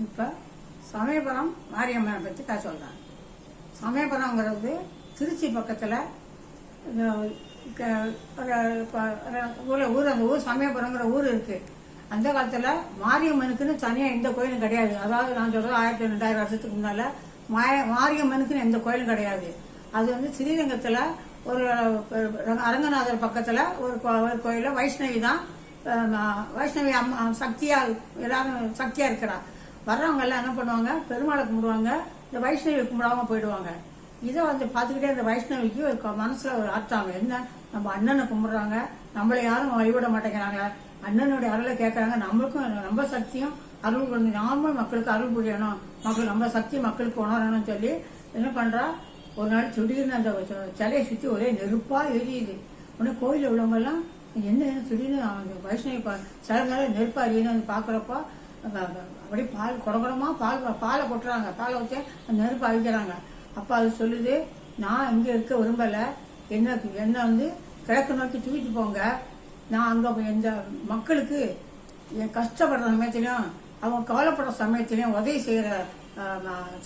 இப்போ சமயபுரம் மாரியம்மனை பற்றி தான் சொல்கிறேன் சமயபுரங்கிறது திருச்சி பக்கத்தில் ஊர் ஊர் அந்த ஊர் சமயபுரங்கிற ஊர் இருக்குது அந்த காலத்தில் மாரியம்மனுக்குன்னு தனியாக எந்த கோயிலும் கிடையாது. அதாவது நான் சொல்கிறது ஆயிரத்தி ரெண்டாயிரம் வருஷத்துக்கு முன்னால் மாய மாரியம்மனுக்குன்னு எந்த கோயிலும் கிடையாது. அது வந்து ஸ்ரீரங்கத்தில் ஒரு அரங்கநாதர் பக்கத்தில் ஒரு கோ- ஒரு கோயிலில் வைஷ்ணவி தான் வைஷ்ணவி அம்மா சக்தியா எல்லாரும் சக்தியா இருக்கிறான் வர்றவங்க எல்லாம் என்ன பண்ணுவாங்க? பெருமாளை கும்பிடுவாங்க. இந்த வைஷ்ணவி கும்பிடாம போயிடுவாங்க. இதை வந்து பார்த்துக்கிட்டே இந்த வைஷ்ணவிக்கு ஒரு மனசுல ஒரு ஆட்டாங்க என்ன? நம்ம அண்ணனை கும்பிடுறாங்க. நம்மளை யாரும் வழிபட மாட்டேங்கிறாங்க அண்ணனுடைய அருளை கேட்கறாங்க நம்மளுக்கும் ரொம்ப சக்தியும் அருள் புரிஞ்சு நாமளும் மக்களுக்கு அருள் புரியணும். மக்கள் நம்ம சக்தி மக்களுக்கு உணரணும்னு சொல்லி என்ன பண்றா? ஒரு நாள் திடீர்னு அந்த சிலையை சுற்றி ஒரே நெருப்பா எரியுது. உடனே கோயிலில் உள்ளவங்க எல்லாம் என்ன என்ன திடீர்னு அவங்க வைஷ்ணவி சில நேரம் நெருப்பா எரியுதுன்னு பார்க்குறப்ப அப்படியே பால் குடகுடமா பால் பாலை கொட்டுறாங்க பாலை ஊற்றி அந்த நெருப்பு அழிக்கிறாங்க அப்போ அது சொல்லுது நான் இங்கே இருக்க விரும்பலை என்ன என்ன வந்து கிழக்கு நோக்கி தூக்கிட்டு போங்க நான் அங்கே எந்த மக்களுக்கு என் கஷ்டப்படுற சமயத்திலையும் அவங்க கவலைப்படுற சமயத்திலையும் உதவி செய்கிற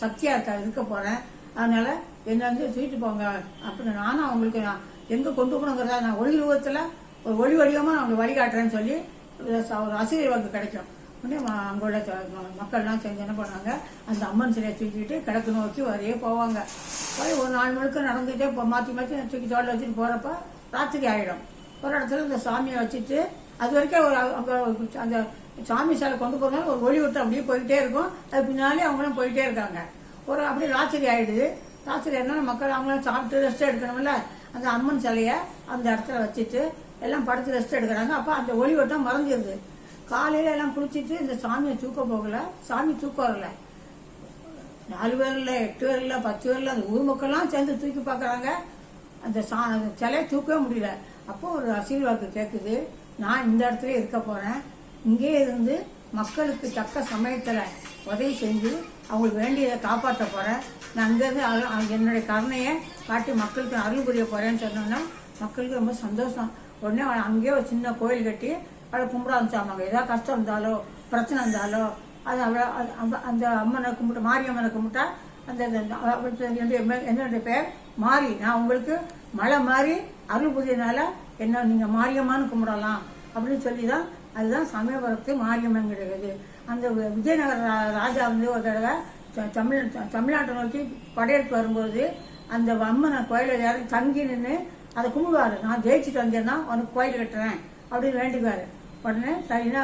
சக்தியாக இருக்க இருக்க போகிறேன் அதனால என்னை வந்து தூக்கிட்டு போங்க அப்படின்னு நானும் அவங்களுக்கு நான் எங்கே கொண்டு போகணுங்கிறத நான் ஒளி ரூபத்தில் ஒரு ஒளி வடிவமாக நான் அவங்களுக்கு வழிகாட்டுறேன்னு சொல்லி ஒரு ச- ஒரு கிடைக்கும் உடனே ம- உள்ள மக்கள்லாம் செஞ்சு என்ன பண்ணாங்க அந்த அம்மன் சிலையை தூக்கிட்டு கிழக்கு நோக்கி வரையே போவாங்க. போய் ஒரு நாலு மணிக்கு நடந்துகிட்டே இப்போ மாற்றி மாற்றி தூக்கி தோட்டில் வச்சுட்டு போகிறப்ப ராத்திரி ஆகிடும் ஒரு இடத்துல இந்த சாமியை வச்சுட்டு அது வரைக்கும் ஒரு அங்கே அந்த சாமி சிலை கொண்டு போகிறனால ஒரு ஒளி விட்டு அப்படியே போயிட்டே இருக்கும். அது பின்னாலே அவங்களும் போயிட்டே இருக்காங்க. ஒரு அப்படியே ராத்திரி ஆகிடுது ராத்திரி என்ன மக்கள் அவங்களும் சாப்பிட்டு ரெஸ்ட் எடுக்கணும்ல. அந்த அம்மன் சிலையை அந்த இடத்துல வச்சுட்டு எல்லாம் படுத்து ரெஸ்ட் எடுக்கிறாங்க. அப்போ அந்த ஒளி வட்டம் மறைஞ்சிருது. காலையில எல்லாம் குளிச்சிட்டு இந்த சாமியை தூக்க போகல. சாமி தூக்க வரல. நாலு பேர் இல்லை எட்டு பேர் இல்லை பத்து பேர் இல்லை அந்த ஊர் மக்கள்லாம் சேர்ந்து தூக்கி பார்க்குறாங்க. அந்த சா அந்த சிலையை தூக்கவே முடியல. அப்போ ஒரு ஆசீர்வாக்கு கேட்குது நான் இந்த இடத்துல இருக்க போகிறேன் இங்கே இருந்து மக்களுக்கு தக்க சமயத்தில் உதவி செஞ்சு அவங்களுக்கு வேண்டியதை காப்பாற்ற போகிறேன் நான் அங்கேருந்து என்னுடைய கருணையை காட்டி மக்களுக்கு அருள் புரிய போகிறேன்னு சொன்னோன்னா மக்களுக்கு ரொம்ப சந்தோஷம். உடனே அங்கேயே ஒரு சின்ன கோயில் கட்டி அவளை கும்பிட ஆரம்பிச்சாங்க ஏதாவது கஷ்டம் இருந்தாலோ பிரச்சனை இருந்தாலோ அது அவளை அது- அந்த- அந்த அம்மனை கும்பிட்டு மாரியம்மனை கும்பிட்டா அந்த என்னுடைய என்னுடைய பேர் மாறி நான் உங்களுக்கு மழை மாறி அருள் புரியனால என்ன நீங்கள் மாரியம்மான்னு கும்பிடலாம் அப்படின்னு சொல்லி தான் அதுதான் சமயபுரத்து மாரியம்மன் கிடையாது அந்த விஜயநகர ராஜா வந்து ஒரு தடவை த- தமிழ் த- தமிழ்நாட்டை நோக்கி படையெடுத்து வரும்போது அந்த அம்மனை கோயிலை யாரும் தங்கி நின்று அதை கும்பிடுவார். நான் ஜெயிச்சுட்டு வந்தேன்னா உனக்கு கோயில் கட்டுறேன் அப்படின்னு வேண்டிக்குவார். உடனே சரின்னா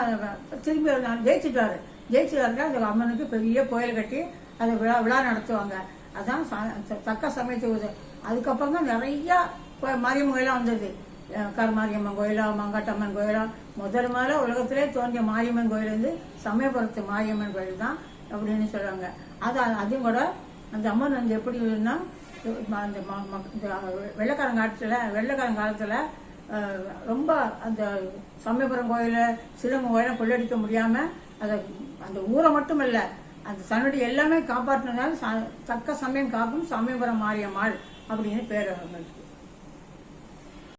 திரும்பி நான் ஜெயிச்சுட்டாரு. ஜெயிச்சுட்டாருங்க அந்த அம்மனுக்கு பெரிய கோயில் கட்டி அதை விழா விழா நடத்துவாங்க. அதான் தக்க சமயத்து அதுக்கப்புறம் தான் நிறையா மாரியம்மன் கோயிலாக வந்தது. கருமாரியம்மன் கோயிலா மங்காட்டம்மன் கோயிலா முதல் முதல்ல உலகத்திலே தோன்றிய மாரியம்மன் கோயில் வந்து சமயபுரத்து மாரியம்மன் கோயில் தான் அப்படின்னு சொல்லுவாங்க அது அதையும் கூட அந்த அம்மன் வந்து எப்படின்னா அந்த ம- வெள்ளக்காரன் காலத்தில் வெள்ளக்காரன் காலத்தில் ரொம்ப அந்த சமயபுரம் கோயிலை சிலம்பு கோயிலை கொள்ளடிக்க முடியாம அதை அந்த ஊரை மட்டும் இல்ல அந்த தன்னுடைய எல்லாமே காப்பாற்றினதால ச- தக்க சமயம் காக்கும் சமயபுரம் மாரியம்மாள் அப்படின்னு பேர் அவங்களுக்கு.